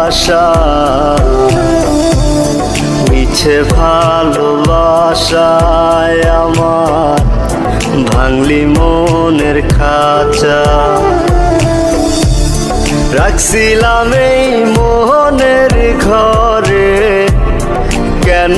আশা। মিছে ভালোবাসায় আমার ভাঙলি মনের খাঁচা। রাখছিলাম এই মোহনের ঘরে কেন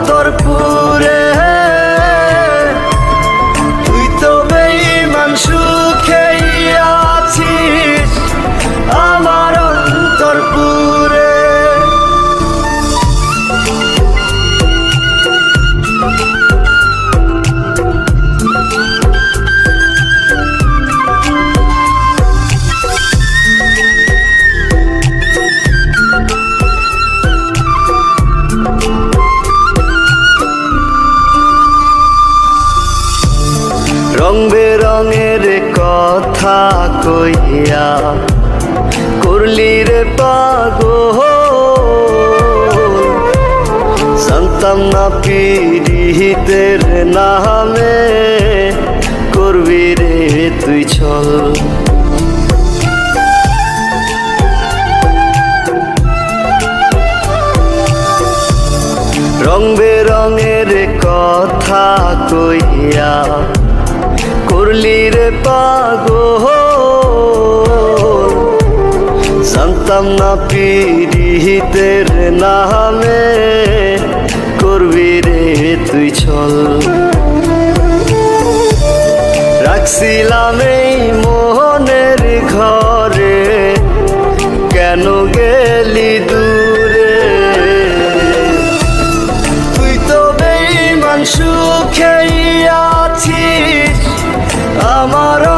অন্তর পুরে বেরঙের কথা কইয়া করলি রে পাগো জানতাম না পিড়িতের নামে করবি রে তুই ছল রং বেরঙের কথা কইয়া করলি রে পাগো জানতাম না পিড়িতের নামে করবি রে তুই ছল। রাখছিলাম এই মোহনের ঘরে, কেন গেলি দূরে? তুই তো বেইমান সুখেই আছিস আমার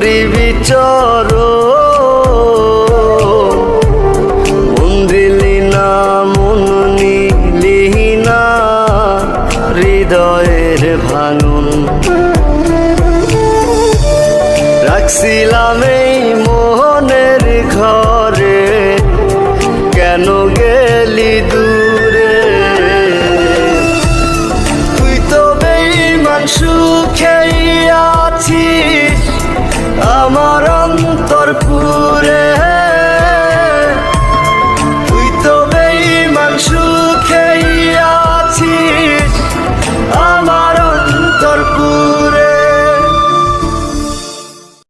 তোরি বিচর। মন না, মন নিলি না, হৃদয়ের ভাঙন। রাখছিলাম এই মোহনের ঘরে, কেন গেলি দূরে